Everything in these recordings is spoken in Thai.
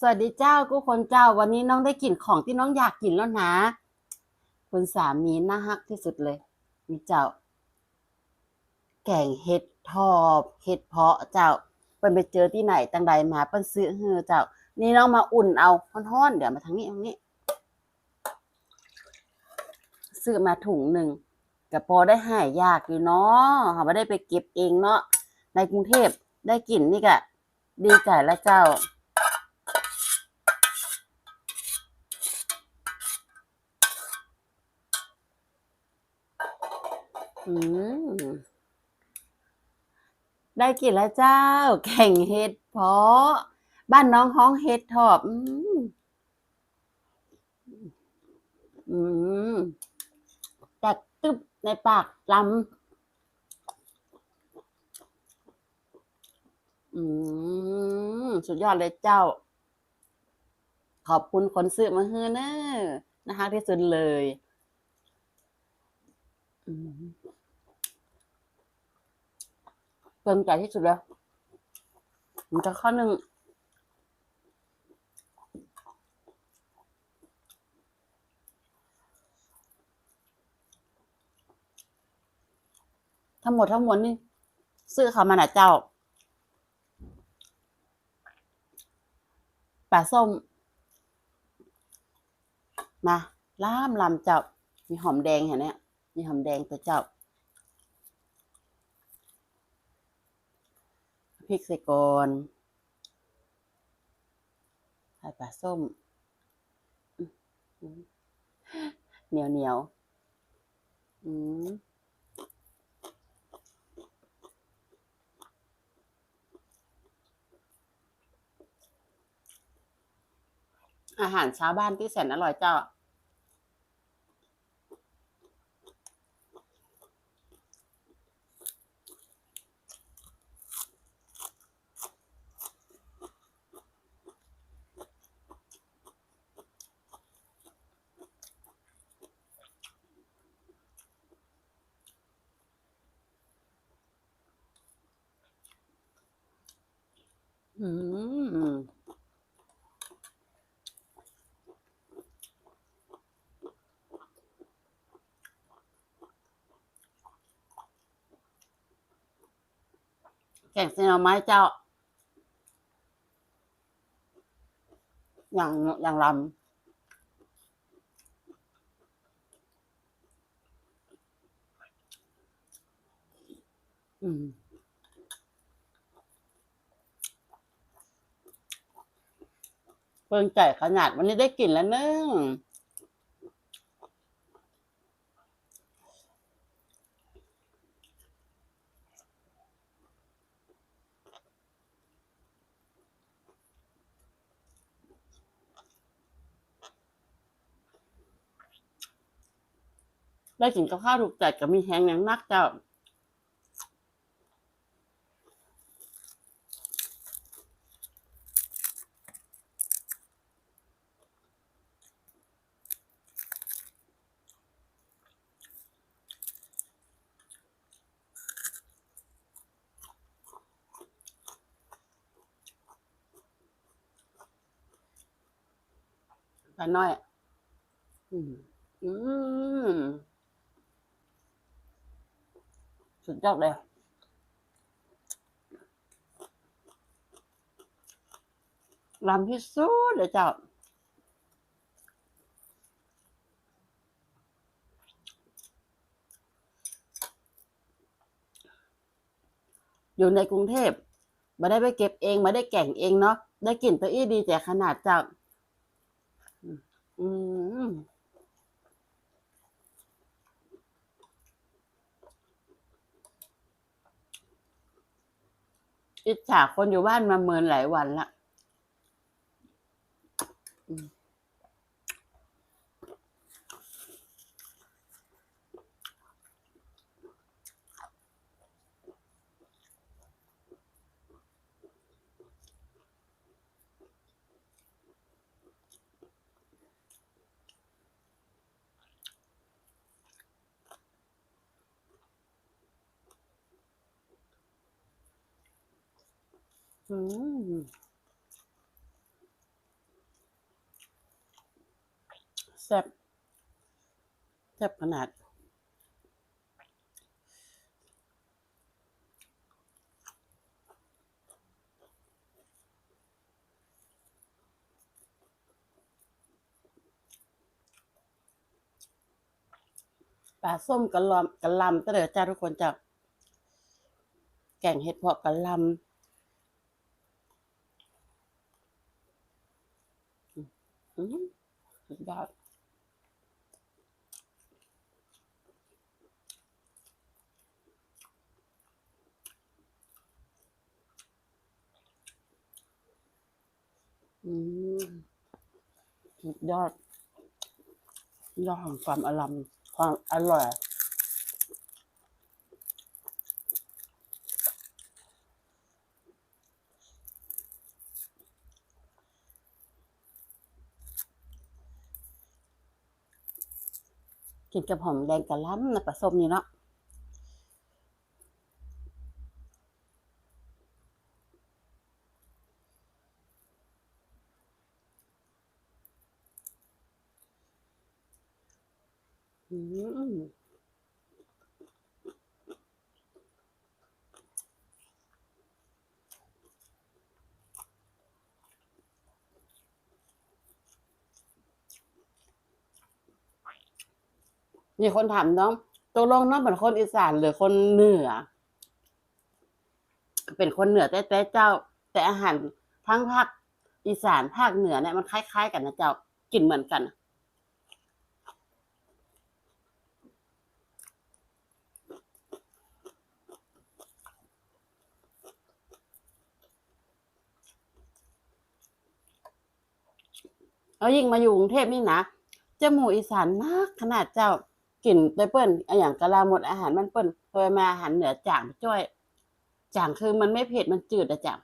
สวัสดีเจ้ากูคนเจ้า วันนี้น้องได้กลิ่นของที่น้องอยากกินแล้วนะคุณสามีน่าฮักที่สุดเลย มีเจ้า แกงเห็ดทอบเห็ดเพาะเจ้าเปิ้นไปเจอที่ไหนตังใดมาเปิ้นซื้อเฮือเจ้า นี่น้องมาอุ่นเอาฮ้อนๆเดี๋ยวมาทางนี้ทางนี้ซื้อมาถุงหนึ่งก็พอได้หายยากอยู่เนาะเขาไม่ได้ไปเก็บเองเนาะในกรุงเทพได้กลิ่นนี่ก็ดีใจแล้วเจ้า อืม ได้กลิ่ล้วเจ้า แข่งเห็ดเพาะ บ้านน้องฮ้องเห็ดทอบ อืมอืมแตกตึบในปากลำอืมสุดยอดเลยเจ้า ขอบคุณคนซื้อมาฮือเนอะนะคะที่สุดเลย อืม เติมใจที่สุดแล้วมันจะข้อหนึ่งทั้งหมดทั้งมวลนี่ซื้อเขามาน่ะเจ้าปลาส้ม มาล่ามลำเจ้า มีหอมแดงเห็นไหมมีหอมแดงตัวเจ้า พริกใส่ก่อนใส่ปลาส้ม เหนียวเหนียวอืมอาหารชาวบ้านที่แสนอร่อยเจ้า อืมแกงเส้นหน่อไม้เจ้า อย่างอย่างลำอืม เปิงใจขนาดวันนี้ได้กลิ่นแล้วเนึงได้กินกับข้าวถูกใจกับมีแหงอย่างนักเจ้า ปลาน้อย อืมอืมสุดยอดเลยลำที่สุดเลยเจ้าอยู่ในกรุงเทพมาได้ไปเก็บเองมาได้แก่งเองเนาะ ได้กลิ่นตัวอี้ดีแต่ขนาดจ้า อืมอิจฉาคนอยู่บ้านมาเมินหลายวันละอืม แซ่บแซ่บขนาดปลาส้มกระลอมกระลำก็เดี๋ยวจ้าทุกคนจะแกงเห็ดเพาะกระลำ อืมสุดยอดอืมสุดยอดยอดของความอลัมความอร่อย กินกับหอมแดงกะล้ำนะปลาส้มนี่เนาะอืม มีคนถามน้องตกลงน้องเป็นคนอีสานหรือคนเหนือ เป็นคนเหนือแต่แต่เจ้า แต่อาหารทั้งภาคอีสานภาคเหนือเนี่ยมันคล้ายๆ กันนะเจ้ากินเหมือนกันแล้วยิ่งมาอยู่กรุงเทพนี่นะจมูกอีสานมากขนาดเจ้า กลิ่นไปเปิ้นอะอย่างกะลาหมดอาหารมันเปิ้นพอมาอาหารเหนือจางจ้อยจางคือมันไม่เผ็ดมันจืดอะจาง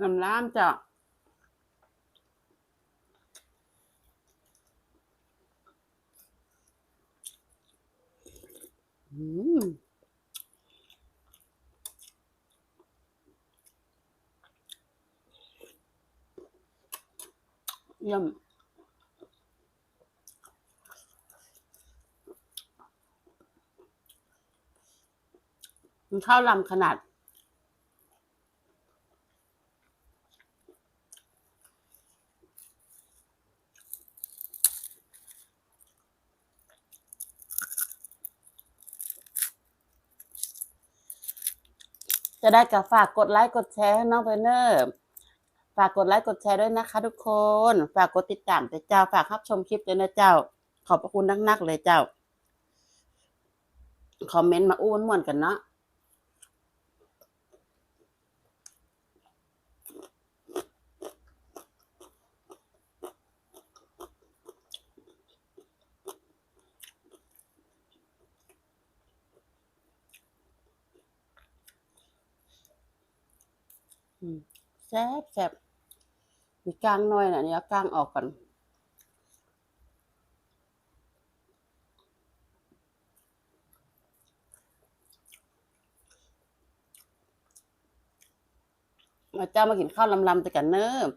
น้ำล้ามจ้ะอืมเยี่ยมมันข้าวลำขนาด จะได้กับฝากกดไลค์กดแชร์ให้น้องเพเนอร์ฝากกดไลค์กดแชร์ด้วยนะคะ ทุกคน ฝากกดติดตามเจ้า ฝากรับชมคลิปด้วยนะเจ้า ขอบพระคุณนักๆเลยเจ้า คอมเมนต์มาอ้วนม่วนกันเนาะ แซ่บแซ่บมีกลางน้อยนะเนี่ยกลางออกก่อนมาเจ้ามากินข้าวลำๆแต่กันเนิ่ม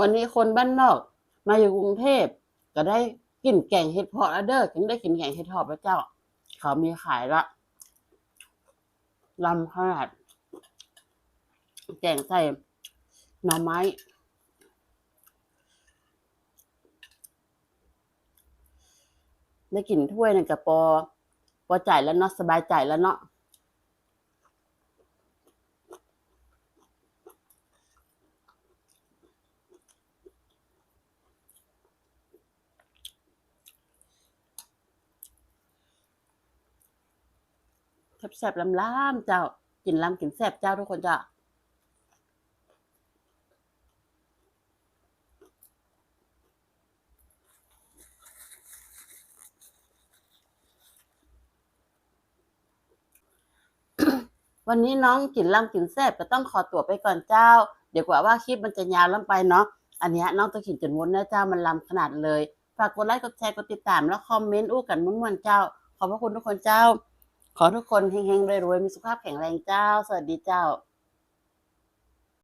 วันนี้คนบ้านนอก มาอยู่กรุงเทพก็ได้กินแกงเห็ดเพาะแล้วเด้อถึงได้กินแกงเห็ดเพาะแล้วเจ้า เขามีขายละลำขนาดแกงใส่หน่อไม้ได้กินถ้วยหนึงกับปอพอจ่ายแล้วเนาะสบายใจแล้วเนาะ แซ่บๆล้ำๆเจ้ากินล้ำกินแซ่บเจ้าทุกคนเจ้าวันนี้น้องกินล้ำกินแซ่บก็ต้องขอตัวไปก่อนเจ้า เดี๋ยวกว่าว่าคลิปมันจะยาวล้ำไปเนาะอันนี้น้องตะขินจนวนนะเจ้ามันล้ำขนาดเลย ฝากกดไลค์กดแชร์กดติดตามแล้วคอมเมนต์อู้กันมุ่วนๆเจ้า ขอบพระคุณทุกคนเจ้า ขอทุกคนเฮงๆรวยๆมีสุขภาพแข็งแรงเจ้า สวัสดีเจ้า